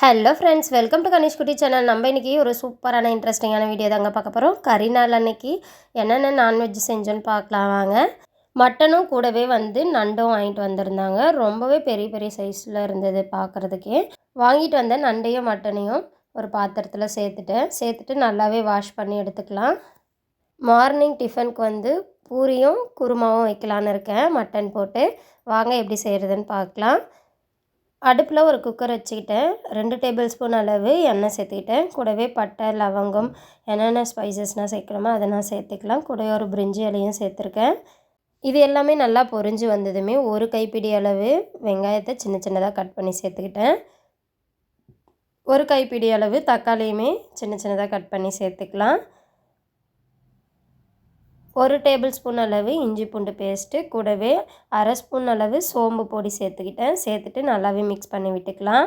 Hello friends welcome to Ganesh Kutty channel நம்ம இன்றைக்கி ஒரு சூப்பரான இன்ட்ரெஸ்டிங்கான வீடியோ தாங்க பார்க்க போகிறோம் கறி நாள் அன்னைக்கு என்னென்ன நான்வெஜ் செஞ்சோன்னு பார்க்கலாம் வாங்க. மட்டனும் கூடவே வந்து நண்டும் வாங்கிட்டு வந்திருந்தாங்க. ரொம்பவே பெரிய பெரிய சைஸில் இருந்தது பார்க்குறதுக்கே. வாங்கிட்டு வந்த நண்டையும் மட்டனையும் ஒரு பாத்திரத்தில் சேர்த்துட்டேன். சேர்த்துட்டு நல்லாவே வாஷ் பண்ணி எடுத்துக்கலாம். மார்னிங் டிஃபனுக்கு வந்து பூரியும் குருமாவும் வைக்கலான்னு இருக்கேன். மட்டன் போட்டு. வாங்க எப்படி செய்கிறதுன்னு பார்க்கலாம். அடுப்பில் ஒரு குக்கர் வச்சுக்கிட்டேன். ரெண்டு டேபிள் ஸ்பூன் அளவு எண்ணெய் சேர்த்துக்கிட்டேன். கூடவே பட்டை லவங்கம் என்னென்ன ஸ்பைசஸ்னால் சேர்க்கணுமோ அதை நான் சேர்த்துக்கலாம். கூடவே ஒரு பிரிஞ்சி இலையும் சேர்த்துருக்கேன். இது எல்லாமே நல்லா பொரிஞ்சு வந்ததுமே ஒரு கைப்பிடி அளவு வெங்காயத்தை சின்ன சின்னதாக கட் பண்ணி சேர்த்துக்கிட்டேன். ஒரு கைப்பிடி அளவு தக்காளியுமே சின்ன சின்னதாக கட் பண்ணி சேர்த்துக்கலாம். ஒரு டேபிள் ஸ்பூன் அளவு இஞ்சி பூண்டு பேஸ்ட்டு கூடவே அரை ஸ்பூன் அளவு சோம்பு பொடி சேர்த்துக்கிட்டேன். சேர்த்துட்டு நல்லாவே மிக்ஸ் பண்ணி விட்டுக்கலாம்.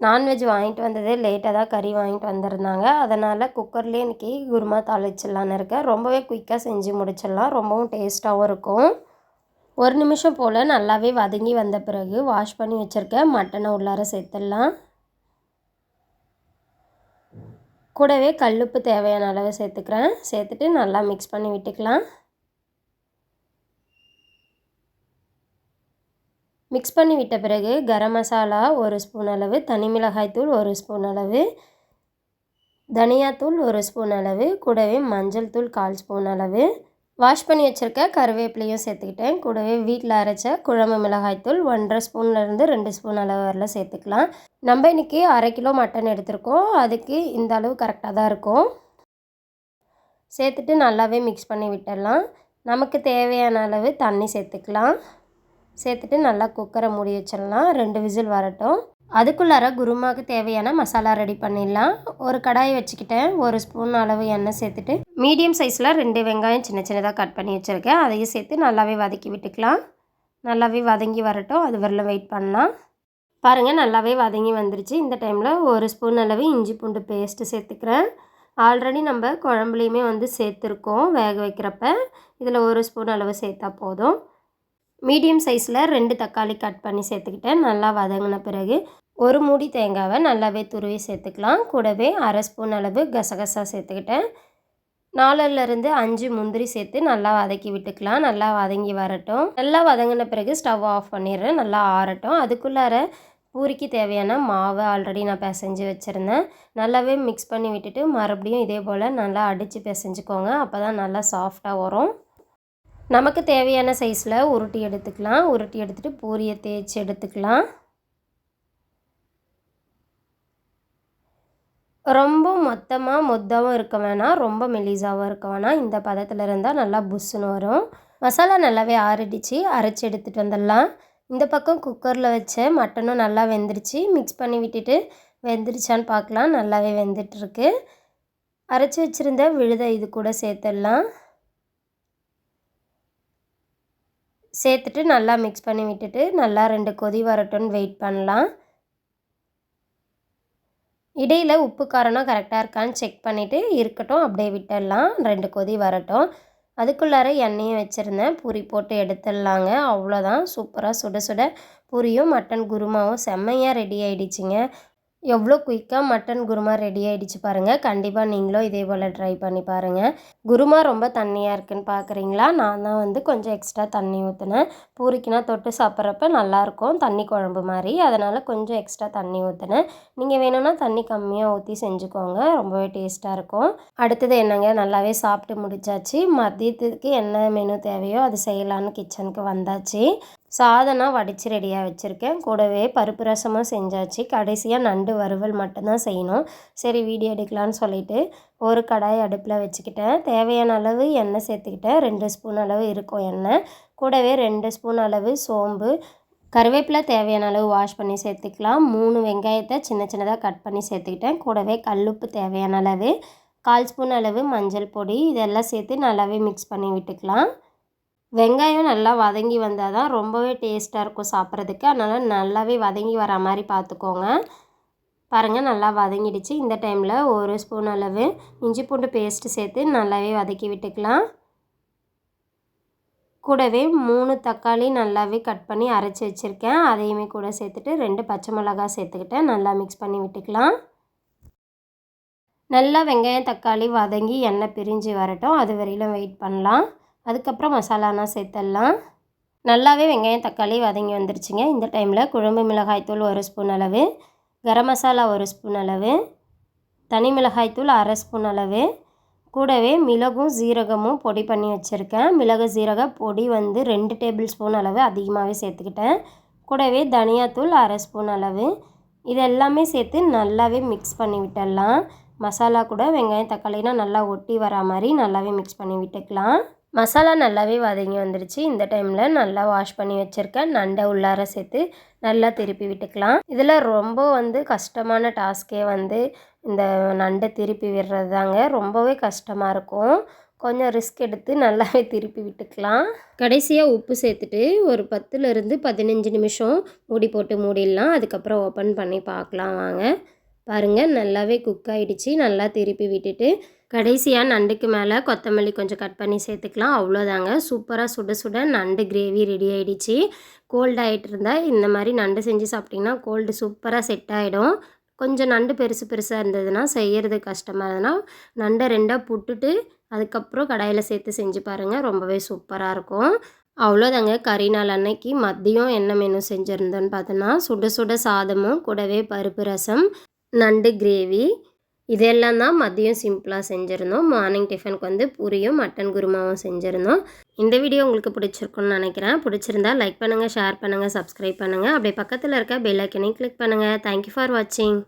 நான்வெஜ் வாங்கிட்டு வந்ததே லேட்டாக தான் கறி வாங்கிட்டு வந்திருந்தாங்க. அதனால் குக்கர்லேயே இன்றைக்கி குருமா தாளிச்சிடலான்னு இருக்கேன். ரொம்பவே குயிக்காக செஞ்சு முடிச்சிடலாம். ரொம்பவும் டேஸ்ட்டாகவும் இருக்கும். ஒரு நிமிஷம் போல் நல்லாவே வதங்கி வந்த பிறகு வாஷ் பண்ணி வச்சுருக்கேன் மட்டனை உள்ளார சேர்த்துடலாம். கூடவே கல்லுப்பு தேவையான அளவு சேர்த்துக்கிறேன். சேர்த்துட்டு நல்லா மிக்ஸ் பண்ணி விட்டுக்கலாம். மிக்ஸ் பண்ணி விட்ட பிறகு கரம் மசாலா ஒரு ஸ்பூன் அளவு தனி மிளகாய்த்தூள் ஒரு ஸ்பூன் அளவு தனியாத்தூள் ஒரு ஸ்பூன் அளவு கூடவே மஞ்சள் தூள் கால் ஸ்பூன் அளவு. வாஷ் பண்ணி வச்சுருக்க கருவேப்பிலையும் சேர்த்துக்கிட்டேன். கூடவே வீட்டில் அரைச்ச குழம்பு மிளகாய்த்தூள் ஒன்றரை ஸ்பூன்லேருந்து ரெண்டு ஸ்பூன் அளவு வரல சேர்த்துக்கலாம். நம்ம இன்றைக்கி அரை கிலோ மட்டன் எடுத்திருக்கோம். அதுக்கு இந்த அளவு கரெக்டாக தான் இருக்கும். சேர்த்துட்டு நல்லாவே மிக்ஸ் பண்ணி விட்டுடலாம். நமக்கு தேவையான அளவு தண்ணி சேர்த்துக்கலாம். சேர்த்துட்டு நல்லா குக்கரை மூடி வச்சிடலாம். ரெண்டு விசில் வரட்டும். அதுக்குள்ளார குருமாவுக்கு தேவையான மசாலா ரெடி பண்ணிடலாம். ஒரு கடாயை வச்சுக்கிட்டேன். ஒரு ஸ்பூன் அளவு எண்ணெய் சேர்த்துட்டு மீடியம் சைஸில் ரெண்டு வெங்காயம் சின்ன சின்னதாக கட் பண்ணி வச்சுருக்கேன். அதையும் சேர்த்து நல்லாவே வதக்கி விட்டுக்கலாம். நல்லாவே வதங்கி வரட்டும். அது வரல வெயிட் பண்ணலாம். பாருங்கள் நல்லாவே வதங்கி வந்துருச்சு. இந்த டைமில் ஒரு ஸ்பூன் அளவு இஞ்சி பூண்டு பேஸ்ட்டு சேர்த்துக்கிறேன். ஆல்ரெடி நம்ம குழம்புலையுமே வந்து சேர்த்துருக்கோம் வேக வைக்கிறப்ப. இதில் ஒரு ஸ்பூன் அளவு சேர்த்தா போதும். மீடியம் சைஸில் ரெண்டு தக்காளி கட் பண்ணி சேர்த்துக்கிட்டேன். நல்லா வதங்கின பிறகு ஒரு மூடி தேங்காவை நல்லாவே துருவி சேர்த்துக்கலாம். கூடவே அரை ஸ்பூன் அளவு கசகசா சேர்த்துக்கிட்டேன். நாலுலேருந்து அஞ்சு முந்திரி சேர்த்து நல்லா வதக்கி விட்டுக்கலாம். நல்லா வதங்கி வரட்டும். நல்லா வதங்கின பிறகு ஸ்டவ் ஆஃப் பண்ணிடுறேன். நல்லா ஆறட்டும். அதுக்குள்ளார பூரிக்கு தேவையான மாவு ஆல்ரெடி நான் பிசைஞ்சு வச்சுருந்தேன். நல்லாவே மிக்ஸ் பண்ணி விட்டுட்டு மறுபடியும் இதே போல் நல்லா அடித்து பிசைஞ்சுக்கோங்க. அப்போ தான் நல்லா சாஃப்டாக வரும். நமக்கு தேவையான சைஸில் உருட்டி எடுத்துக்கலாம். உருட்டி எடுத்துகிட்டு பூரியை தேய்ச்சி எடுத்துக்கலாம். ரொம்ப மொத்தமாக மொத்தமாக இருக்க வேணாம். ரொம்ப மெலிசாகவும் இருக்க வேணாம். இந்த பதத்தில் இருந்தால் நல்லா புஷ்ஷுன்னு வரும். மசாலா நல்லாவே ஆறிடுச்சு. அரைச்சி எடுத்துகிட்டு வந்துடலாம். இந்த பக்கம் குக்கரில் வச்ச மட்டனும் நல்லா வெந்துருச்சு. மிக்ஸ் பண்ணி விட்டுட்டு வெந்துருச்சான்னு பார்க்கலாம் நல்லாவே வெந்துட்டுருக்கு. அரைச்சி வச்சுருந்த விழுதை இது கூட சேர்த்துடலாம். சேர்த்துட்டு நல்லா மிக்ஸ் பண்ணி விட்டுட்டு நல்லா ரெண்டு கொதி வரட்டும்னு வெயிட் பண்ணலாம். இடையில் உப்பு காரணம் கரெக்டாக இருக்கான்னு செக் பண்ணிவிட்டு இருக்கட்டும் அப்படியே விட்டுடலாம். ரெண்டு கொதி வரட்டும். அதுக்குள்ளார எண்ணெயும் வச்சுருந்தேன். பூரி போட்டு எடுத்துடலாங்க. அவ்வளோதான் சூப்பராக சுட சுட பூரியும் மட்டன் குருமாவும் செம்மையாக ரெடி ஆகிடுச்சிங்க எவ்வளோ குயிக்காக மட்டன் குருமா ரெடி ஆகிடுச்சு பாருங்கள் கண்டிப்பாக நீங்களும் இதே போல் ட்ரை பண்ணி பாருங்கள் குருமா ரொம்ப தண்ணியாக இருக்குன்னு பார்க்குறீங்களா நான் தான் வந்து கொஞ்சம் எக்ஸ்ட்ரா தண்ணி ஊற்றினேன் பூரிக்குனா தொட்டு சாப்பிட்றப்ப நல்லாயிருக்கும் தண்ணி குழம்பு மாதிரி. அதனால் கொஞ்சம் எக்ஸ்ட்ரா தண்ணி ஊற்றினேன் நீங்கள் வேணும்னா தண்ணி கம்மியாக ஊற்றி செஞ்சுக்கோங்க. ரொம்பவே டேஸ்ட்டாக இருக்கும். அடுத்தது என்னங்க? நல்லாவே சாப்பிட்டு முடிச்சாச்சு. மதியத்துக்கு என்ன மெனு தேவையோ அது செய்யலான்னு கிச்சனுக்கு வந்தாச்சு. சாதனா வடித்து ரெடியாக வச்சுருக்கேன். கூடவே பருப்பு ரசமும் செஞ்சாச்சு. கடைசியாக நண்டு வறுவல் மட்டும்தான் செய்யணும். சரி வீடியோ எடுக்கலான்னு சொல்லிவிட்டு ஒரு கடாய் அடுப்பில் வச்சுக்கிட்டேன். தேவையான அளவு எண்ணெய் சேர்த்துக்கிட்டேன். ரெண்டு ஸ்பூன் அளவு இருக்கும் எண்ணெய். கூடவே ரெண்டு ஸ்பூன் அளவு சோம்பு. கருவேப்பிலை தேவையான அளவு வாஷ் பண்ணி சேர்த்துக்கலாம். மூணு வெங்காயத்தை சின்ன சின்னதாக கட் பண்ணி சேர்த்துக்கிட்டேன். கூடவே கல்லுப்பு தேவையான அளவு. கால் ஸ்பூன் அளவு மஞ்சள் பொடி. இதெல்லாம் சேர்த்து நல்லாவே மிக்ஸ் பண்ணி விட்டுக்கலாம். வெங்காயம் நல்லா வதங்கி வந்தால் தான் ரொம்பவே டேஸ்ட்டாக இருக்கும் சாப்பிட்றதுக்கு. அதனால் நல்லாவே வதங்கி வர மாதிரி பார்த்துக்கோங்க. பாருங்கள் நல்லா வதங்கிடுச்சு. இந்த டைமில் ஒரு ஸ்பூன் அளவு இஞ்சி பூண்டு பேஸ்ட்டு சேர்த்து நல்லாவே வதக்கி விட்டுக்கலாம். கூடவே மூணு தக்காளி நல்லாவே கட் பண்ணி அரைச்சி வச்சுருக்கேன். அதையுமே கூட சேர்த்துட்டு ரெண்டு பச்சை மிளகாய் சேர்த்துக்கிட்டேன் நல்லா மிக்ஸ் பண்ணி விட்டுக்கலாம். நல்லா வெங்காயம் தக்காளி வதங்கி எண்ணெய் பிரிஞ்சு வரட்டும். அது வரையிலும் வெயிட் பண்ணலாம். அதுக்கப்புறம் மசாலானா சேர்த்துடலாம் நல்லாவே வெங்காயம் தக்காளி வதங்கி வந்துருச்சுங்க. இந்த டைமில் குழம்பு மிளகாய்த்தூள் ஒரு ஸ்பூன் அளவு கரம் மசாலா ஒரு ஸ்பூன் அளவு தனி மிளகாய்த்தூள் அரை ஸ்பூன் அளவு. கூடவே மிளகும் ஜீரகமும் பொடி பண்ணி வச்சுருக்கேன். மிளகு ஜீரக பொடி வந்து ரெண்டு டேபிள் ஸ்பூன் அளவு அதிகமாகவே சேர்த்துக்கிட்டேன். கூடவே தனியாத்தூள் அரை ஸ்பூன் அளவு. இது எல்லாமே சேர்த்து நல்லாவே மிக்ஸ் பண்ணி விட்டுடலாம். மசாலா கூட வெங்காயம் தக்காளினா நல்லா ஒட்டி வரா மாதிரி நல்லாவே மிக்ஸ் பண்ணி விட்டுக்கலாம். மசாலா நல்லாவே வதங்கி வந்துருச்சு. இந்த டைமில் நல்லா வாஷ் பண்ணி வச்சுருக்கேன். நண்டை உள்ளார சேர்த்து நல்லா திருப்பி விட்டுக்கலாம். இதில் ரொம்ப வந்து கஷ்டமான டாஸ்க்கே வந்து இந்த நண்டை திருப்பி விடுறது தாங்க. ரொம்பவே கஷ்டமாக இருக்கும். கொஞ்சம் ரிஸ்க் எடுத்து நல்லாவே திருப்பி விட்டுக்கலாம். கடைசியாக உப்பு சேர்த்துட்டு ஒரு பத்துலேருந்து பதினஞ்சு நிமிஷம் மூடி போட்டு மூடிடலாம். அதுக்கப்புறம் ஓப்பன் பண்ணி பார்க்கலாம். வாங்க. பாருங்கள் நல்லாவே குக் ஆகிடுச்சு நல்லா திருப்பி விட்டுட்டு கடைசியாக நண்டுக்கு மேலே கொத்தமல்லி கொஞ்சம் கட் பண்ணி சேர்த்துக்கலாம். அவ்வளோதாங்க. சூப்பராக சுட சுட நண்டு கிரேவி ரெடி ஆகிடுச்சு கோல்டு ஆகிட்டு இருந்தால் இந்த மாதிரி நண்டு செஞ்சு சாப்பிட்டிங்கன்னா கோல்டு சூப்பராக செட் ஆகிடும் கொஞ்சம் நண்டு பெருசு பெருசாக இருந்ததுன்னா செய்கிறது கஷ்டமாக இருந்ததுன்னா நண்டை ரெண்டாக புட்டுட்டு அதுக்கப்புறம் கடாயில் சேர்த்து செஞ்சு பாருங்கள் ரொம்பவே சூப்பராக இருக்கும். அவ்வளோதாங்க. கறி நாள் அன்னைக்கு மதியம் என்ன மெனு செஞ்சுருந்தோன்னு பார்த்தோன்னா சுட சுட சாதமும் கூடவே பருப்பு ரசம் நண்டு கிரேவி. இதெல்லாம் தான் மதியம் சிம்பிளாக செஞ்சுருந்தோம். மார்னிங் டிஃபனுக்கு வந்து பூரியும் மட்டன் குருமாவும் செஞ்சுருந்தோம். இந்த வீடியோ உங்களுக்கு பிடிச்சிருக்குன்னு நினைக்கிறேன். பிடிச்சிருந்தா லைக் பண்ணுங்கள் ஷேர் பண்ணுங்கள் சப்ஸ்கிரைப் பண்ணுங்கள் அப்படியே பக்கத்தில் இருக்க பெல் ஐக்கனையும் கிளிக் பண்ணுங்கள் தேங்க்யூ ஃபார் வாட்சிங்